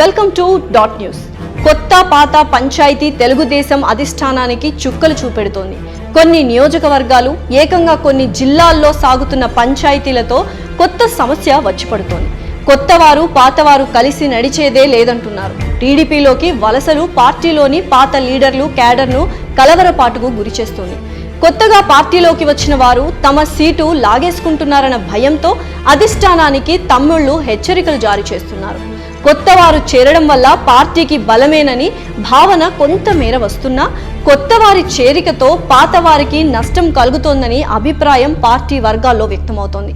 Welcome to dot news. కొత్త పాత పంచాయతీ తెలుగుదేశం అధిష్టానానికి చుక్కలు చూపెడుతోంది. కొన్ని నియోజకవర్గాలు ఏకంగా కొన్ని జిల్లాల్లో సాగుతున్న పంచాయతీలతో కొత్త సమస్య వచ్చి పడుతోంది కొత్తవారు పాతవారు కలిసి నడిచేదే లేదంటున్నారు. టీడీపీలోకి వలసలు పార్టీలోని పాత లీడర్లు క్యాడర్ను కలవరపాటుకు గురిచేస్తుంది కొత్తగా పార్టీలోకి వచ్చిన వారు తమ సీటు లాగేసుకుంటున్నారన్న భయంతో అధిష్టానానికి తమ్ముళ్ళు హెచ్చరికలు జారీ చేస్తున్నారు. కొత్త వారు చేరడం వల్ల పార్టీకి బలమేనని భావన కొంతమేర వస్తున్నా కొత్త వారి చేరికతో పాత వారికి నష్టం కలుగుతోందని అభిప్రాయం పార్టీ వర్గాల్లో వ్యక్తమవుతోంది.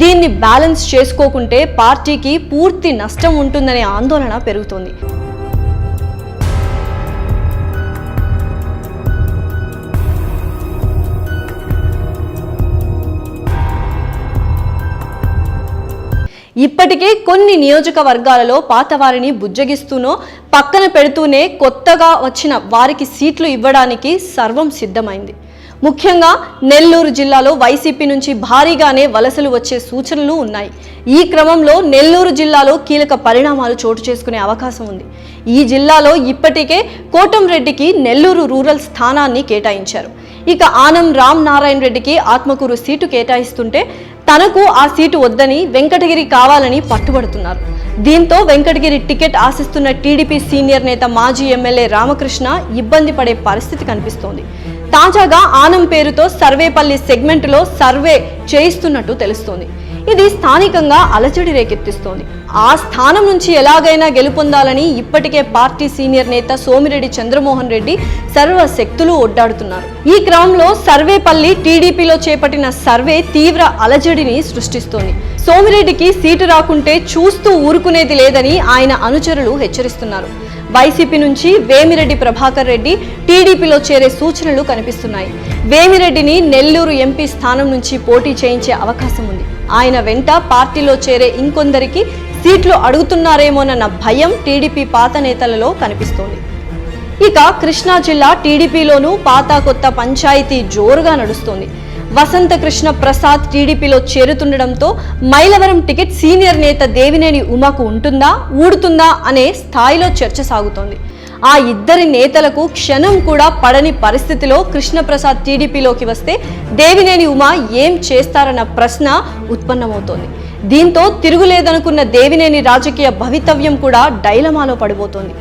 దీన్ని బ్యాలెన్స్ చేసుకోకుంటే పార్టీకి పూర్తి నష్టం ఉంటుందనే ఆందోళన పెరుగుతోంది. ఇప్పటికే కొన్ని నియోజకవర్గాలలో పాత వారిని బుజ్జగిస్తూనో పక్కన పెడుతూనే కొత్తగా వచ్చిన వారికి సీట్లు ఇవ్వడానికి సర్వం సిద్ధమైంది. ముఖ్యంగా నెల్లూరు జిల్లాలో వైసీపీ నుంచి భారీగానే వలసలు వచ్చే సూచనలు ఉన్నాయి. ఈ క్రమంలో నెల్లూరు జిల్లాలో కీలక పరిణామాలు చోటు చేసుకునే అవకాశం ఉంది. ఈ జిల్లాలో ఇప్పటికే కోటంరెడ్డికి నెల్లూరు రూరల్ స్థానాన్ని కేటాయించారు. ఇక ఆనం రామ్ నారాయణ రెడ్డికి ఆత్మకూరు సీటు కేటాయిస్తుంటే తనకు ఆ సీటు వద్దని వెంకటగిరి కావాలని పట్టుబడుతున్నారు. దీంతో వెంకటగిరి టికెట్ ఆశిస్తున్న టీడీపీ సీనియర్ నేత మాజీ ఎమ్మెల్యే రామకృష్ణ ఇబ్బంది పడే పరిస్థితి కనిపిస్తోంది. తాజాగా ఆనం పేరుతో సర్వేపల్లి సెగ్మెంట్లో సర్వే చేయిస్తున్నట్టు తెలుస్తోంది. ఇది స్థానికంగా అలజడి రేకెత్తిస్తోంది. ఆ స్థానం నుంచి ఎలాగైనా గెలుపొందాలని ఇప్పటికే పార్టీ సీనియర్ నేత సోమిరెడ్డి చంద్రమోహన్ రెడ్డి సర్వ శక్తులు ఒడ్డాడుతున్నారు. ఈ క్రమంలో సర్వేపల్లి టీడీపీలో చేపట్టిన సర్వే తీవ్ర అలజడిని సృష్టిస్తోంది. సోమిరెడ్డికి సీటు రాకుంటే చూస్తూ ఊరుకునేది లేదని ఆయన అనుచరులు హెచ్చరిస్తున్నారు. వైసీపీ నుంచి వేమిరెడ్డి ప్రభాకర్ రెడ్డి టీడీపీలో చేరే సూచనలు కనిపిస్తున్నాయి. వేమిరెడ్డిని నెల్లూరు ఎంపీ స్థానం నుంచి పోటీ చేయించే అవకాశం ఉంది. ఆయన వెంట పార్టీలో చేరే ఇంకొందరికి సీట్లు అడుగుతున్నారేమోనన్న భయం టీడీపీ పాత నేతలలో కనిపిస్తోంది. ఇక కృష్ణా జిల్లా టీడీపీలోనూ పాత కొత్త పంచాయతీ జోరుగా నడుస్తోంది. వసంత కృష్ణ ప్రసాద్ టీడీపీలో చేరుతుండడంతో మైలవరం టికెట్ సీనియర్ నేత దేవినేని ఉమాకు ఉంటుందా ఊడుతుందా అనే స్థాయిలో చర్చ సాగుతోంది. ఆ ఇద్దరి నేతలకు క్షణం కూడా పడని పరిస్థితిలో కృష్ణప్రసాద్ టీడీపీలోకి వస్తే దేవినేని ఉమా ఏం చేస్తారన్న ప్రశ్న ఉత్పన్నమవుతోంది. దీంతో తిరుగులేదనుకున్న దేవినేని రాజకీయ భవితవ్యం కూడా డైలమాలో పడిపోతోంది.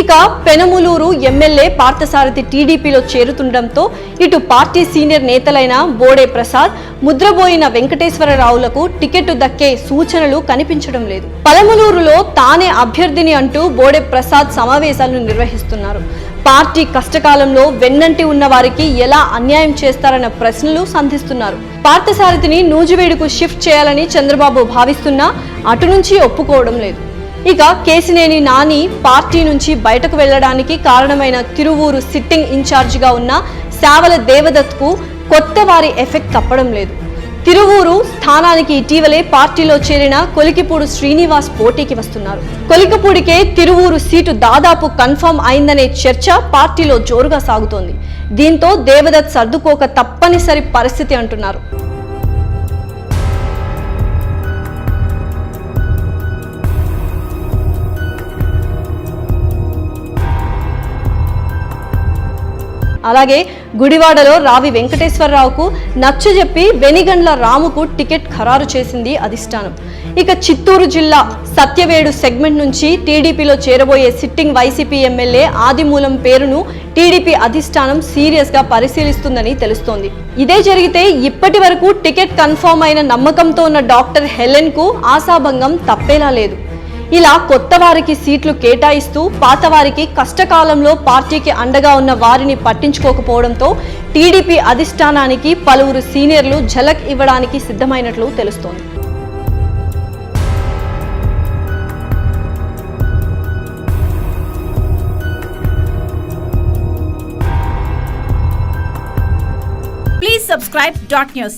ఇక పెనములూరు ఎమ్మెల్యే పార్థసారథి టీడీపీలో చేరుతుండటంతో ఇటు పార్టీ సీనియర్ నేతలైన బోడే ప్రసాద్ ముద్రబోయిన వెంకటేశ్వరరావులకు టికెట్ దక్కే సూచనలు కనిపించడం లేదు. పలమలూరులో తానే అభ్యర్థిని అంటూ బోడే ప్రసాద్ సమావేశాలను నిర్వహిస్తున్నారు. పార్టీ కష్టకాలంలో వెన్నంటి ఉన్న వారికి ఎలా అన్యాయం చేస్తారన్న ప్రశ్నలు సంధిస్తున్నారు. పార్థసారథిని నూజివేడుకు షిఫ్ట్ చేయాలని చంద్రబాబు భావిస్తున్నా అటు నుంచి ఒప్పుకోవడం లేదు. ఇక కేసినేని నాని పార్టీ నుంచి బయటకు వెళ్ళడానికి కారణమైన తిరువూరు సిట్టింగ్ ఇన్ఛార్జిగా ఉన్న శావల దేవదత్కు కొత్త వారి ఎఫెక్ట్ తప్పడం లేదు. తిరువూరు స్థానానికి ఇటీవలే పార్టీలో చేరిన కొలికిపూడి శ్రీనివాస్ పోటీకి వస్తున్నారు. కొలికిపూడికే తిరువూరు సీటు దాదాపు కన్ఫర్మ్ అయిందనే చర్చ పార్టీలో జోరుగా సాగుతోంది. దీంతో దేవదత్ సర్దుకోక తప్పనిసరి పరిస్థితి అంటున్నారు. అలాగే గుడివాడలో రావి వెంకటేశ్వరరావుకు నచ్చజెప్పి వెనిగండ్ల రాముకు టికెట్ ఖరారు చేసింది అధిష్టానం. ఇక చిత్తూరు జిల్లా సత్యవేడు సెగ్మెంట్ నుంచి టీడీపీలో చేరబోయే సిట్టింగ్ వైసీపీ ఎమ్మెల్యే ఆదిమూలం పేరును టీడీపీ అధిష్టానం సీరియస్గా పరిశీలిస్తుందని తెలుస్తోంది. ఇదే జరిగితే ఇప్పటి వరకు టికెట్ కన్ఫర్మ్ అయిన నమ్మకంతో ఉన్న డాక్టర్ హెలెన్కు ఆశాభంగం తప్పేలా లేదు. ఇలా కొత్త వారికి సీట్లు కేటాయిస్తూ పాత వారికి కష్టకాలంలో పార్టీకి అండగా ఉన్న వారిని పట్టించుకోకపోవడంతో టీడీపీ అధిష్టానానికి పలువురు సీనియర్లు ఝలక్ ఇవ్వడానికి సిద్ధమైనట్లు తెలుస్తోంది Please subscribe dot news.